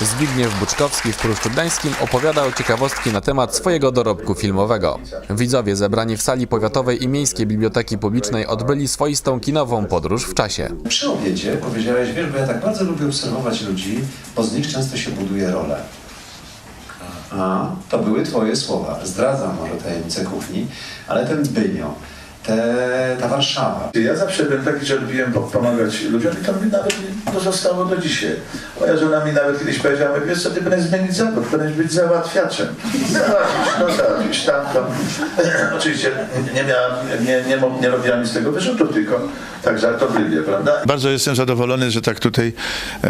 Zbigniew Buczkowski w Pruszczu Gdańskim opowiadał ciekawostki na temat swojego dorobku filmowego. Widzowie zebrani w sali powiatowej i miejskiej biblioteki publicznej odbyli swoistą kinową podróż w czasie. Przy obiedzie powiedziałeś, wiesz, bo ja tak bardzo lubię obserwować ludzi, bo z nich często się buduje rolę. A, to były twoje słowa. Zdradzam może tajemnicę kuchni, ale ten Bynio, te, ta Warszawa, Ja zawsze byłem taki, że lubiłem po- pomagać ludziom i to mi nawet pozostało do dzisiaj. Moja żona mi nawet kiedyś powiedziała, wiesz co, ty powinieneś zmienić zawód, powinieneś być załatwiaczem. Załatwić, no tamto. Oczywiście nie, miałam, nie, nie, nie robiłam nic z tego wyrzutu, tylko tak żartobliwie, prawda? Bardzo jestem zadowolony, że tak tutaj e,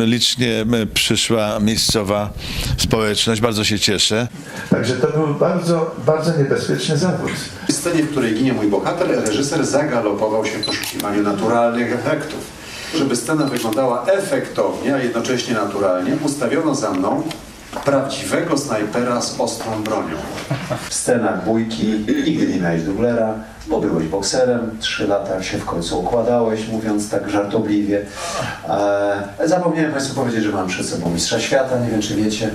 e, licznie e, przyszła miejscowa społeczność. Bardzo się cieszę. Także to był bardzo, bardzo niebezpieczny zawód. W scenie, w której ginie mój bohater, reżyser zagalopował się w poszukiwaniu naturalnych efektów. Żeby scena wyglądała efektownie, a jednocześnie naturalnie, ustawiono za mną prawdziwego snajpera z ostrą bronią. W scenach bójki nigdy nie miałeś dublera, bo byłeś bokserem, trzy lata się w końcu układałeś, mówiąc tak żartobliwie. E, zapomniałem Państwu powiedzieć, że mam przed sobą mistrza świata, nie wiem czy wiecie.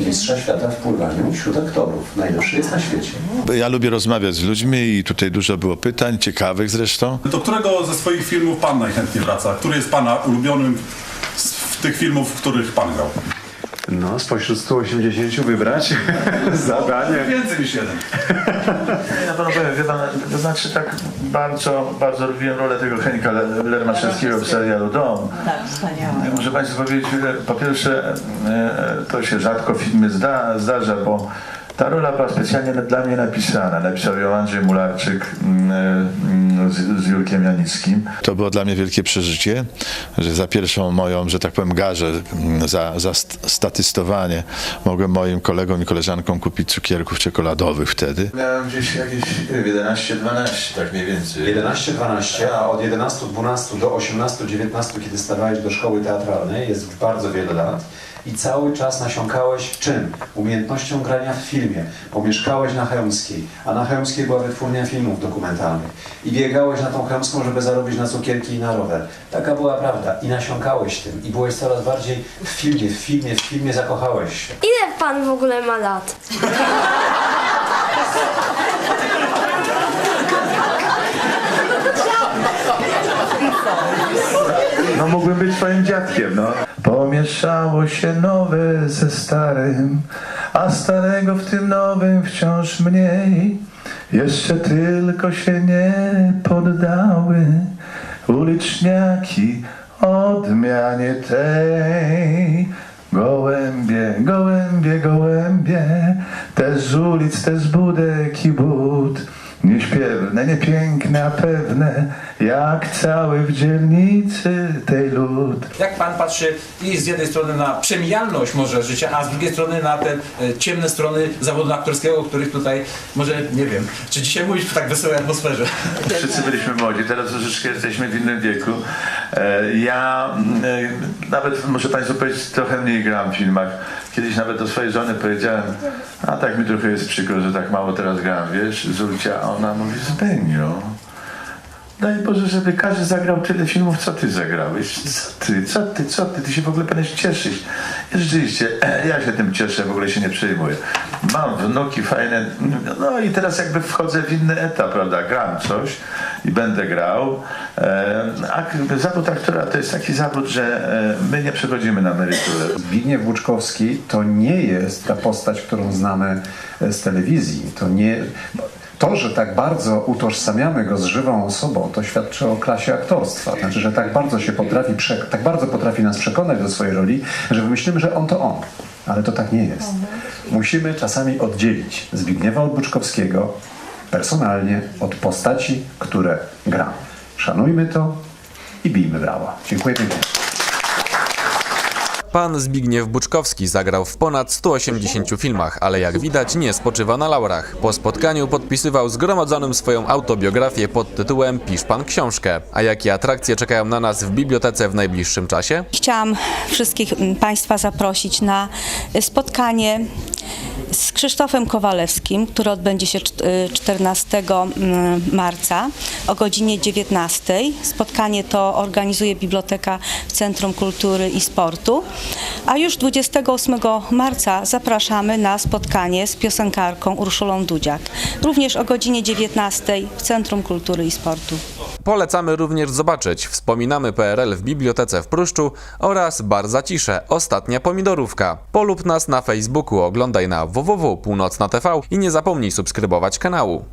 Mistrza świata w pływaniu wśród aktorów. Najlepszy jest na świecie. Ja lubię rozmawiać z ludźmi i tutaj dużo było pytań, ciekawych zresztą. Do którego ze swoich filmów pan najchętniej wraca? Który jest pana ulubionym z tych filmów, w których pan grał? No, spośród 180 wybrać zadanie. Więcej niż jeden. Ja panu powiem, wie pan, to znaczy tak bardzo, bardzo lubiłem rolę tego Henka Le- Lermaszewskiego w serialu Dom. Tak, wspaniałe. Muszę Państwu powiedzieć, po pierwsze e, to się rzadko w filmie zda, zdarza, bo ta rola była specjalnie dla mnie napisana. Napisał ją Andrzej Mularczyk mm, mm, z, z Jurkiem Janickim. To było dla mnie wielkie przeżycie, że za pierwszą moją, że tak powiem, garzę, mm, za, za st- statystowanie mogłem moim kolegom i koleżankom kupić cukierków czekoladowych wtedy. Miałem gdzieś jakieś 11-12, tak mniej więcej. 11-12, a od 11-12 do 18-19, kiedy stawałeś do szkoły teatralnej, jest bardzo wiele lat. I cały czas nasiąkałeś czym? Umiejętnością grania w filmie. Pomieszkałeś na Chełmskiej, a na Chełmskiej była wytwórnia filmów dokumentalnych. I biegałeś na tą Chełmską, żeby zarobić na cukierki i na rower. Taka była prawda. I nasiąkałeś tym. I byłeś coraz bardziej w filmie, w filmie, w filmie zakochałeś się. Ile pan w ogóle ma lat? No mógłbym być twoim dziadkiem, no. Pomieszało się nowe ze starym, a starego w tym nowym wciąż mniej. Jeszcze tylko się nie poddały uliczniaki odmianie tej. Gołębie, gołębie, gołębie, też ulic, też budek i bud. Nieśpiewne, niepiękne, a pewne, jak cały w dzielnicy tej lud. Jak pan patrzy i z jednej strony na przemijalność może życia, a z drugiej strony na te e, ciemne strony zawodu aktorskiego, o których tutaj może nie wiem, czy dzisiaj mówić w tak wesołej atmosferze. Wszyscy byliśmy młodzi, teraz troszeczkę jesteśmy w innym wieku. E, Ja mm, e, nawet, muszę Państwu powiedzieć, trochę mniej gram w filmach. Kiedyś nawet do swojej żony powiedziałem, a tak mi trochę jest przykro, że tak mało teraz gram, wiesz, Zulcia, a ona mówi, Zbędnio, Daj Boże, żeby każdy zagrał tyle filmów, co ty zagrałeś. Co ty, co ty, co ty, ty się w ogóle powinieneś cieszyć. I rzeczywiście, ja się tym cieszę, w ogóle się nie przejmuję. Mam wnuki fajne, no i teraz jakby wchodzę w inny etap, prawda, gram coś i będę grał. E, A zawód aktora to jest taki zawód, że e, my nie przechodzimy na emeryturę. Zbigniew Buczkowski to nie jest ta postać, którą znamy e, z telewizji. To nie. To, że tak bardzo utożsamiamy go z żywą osobą, to świadczy o klasie aktorstwa. Znaczy, że tak bardzo się potrafi, tak bardzo potrafi nas przekonać do swojej roli, że myślimy, że on to on. Ale to tak nie jest. Musimy czasami oddzielić Zbigniewa od Buczkowskiego personalnie od postaci, które gra. Szanujmy to i bijmy brawa. Dziękuję pięknie. Pan Zbigniew Buczkowski zagrał w ponad 180 filmach, ale jak widać nie spoczywa na laurach. Po spotkaniu podpisywał zgromadzonym swoją autobiografię pod tytułem Pisz pan książkę. A jakie atrakcje czekają na nas w bibliotece w najbliższym czasie? Chciałam wszystkich Państwa zaprosić na spotkanie z Krzysztofem Kowalewskim, który odbędzie się czt- y, 14 mm, marca o godzinie 19. Spotkanie to organizuje Biblioteka Centrum Kultury i Sportu. A już 28 marca zapraszamy na spotkanie z piosenkarką Urszulą Dudziak. Również o godzinie 19 w Centrum Kultury i Sportu. Polecamy również zobaczyć Wspominamy PRL w Bibliotece w Pruszczu oraz Bar za ciszę, Ostatnia Pomidorówka. Polub nas na Facebooku, oglądaj na www.północna.tv i nie zapomnij subskrybować kanału.